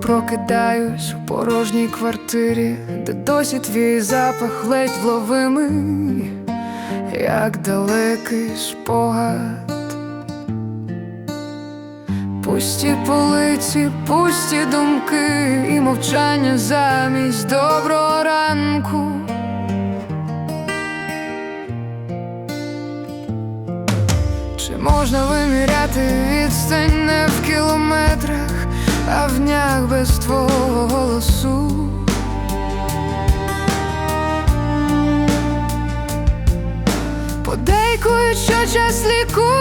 прокидаюсь у порожній квартирі, де досі твій запах ледь вловимий, як далекий спогад. Пусті полиці, пусті думки і мовчання замість доброго ранку. Чи можна виміряти відстань не в кілометрах, а в днях без твого голосу? Подейкують, що час лікує,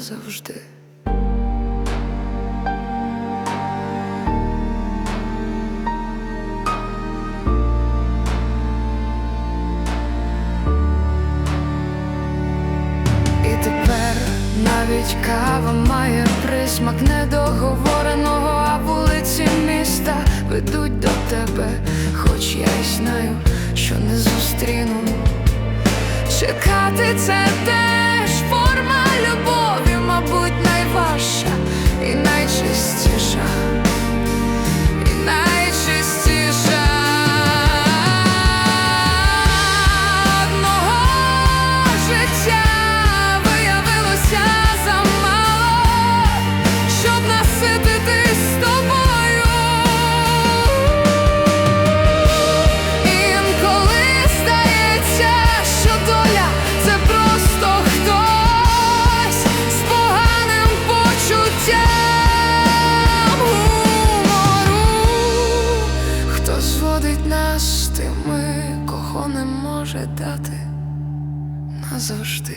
назавжди. Навіть кава має присмак недоговореного, а вулиці міста ведуть до тебе, хоч я й знаю, що не зустріну. Чекати це теж зводить нас тими, кого не може дати назавжди.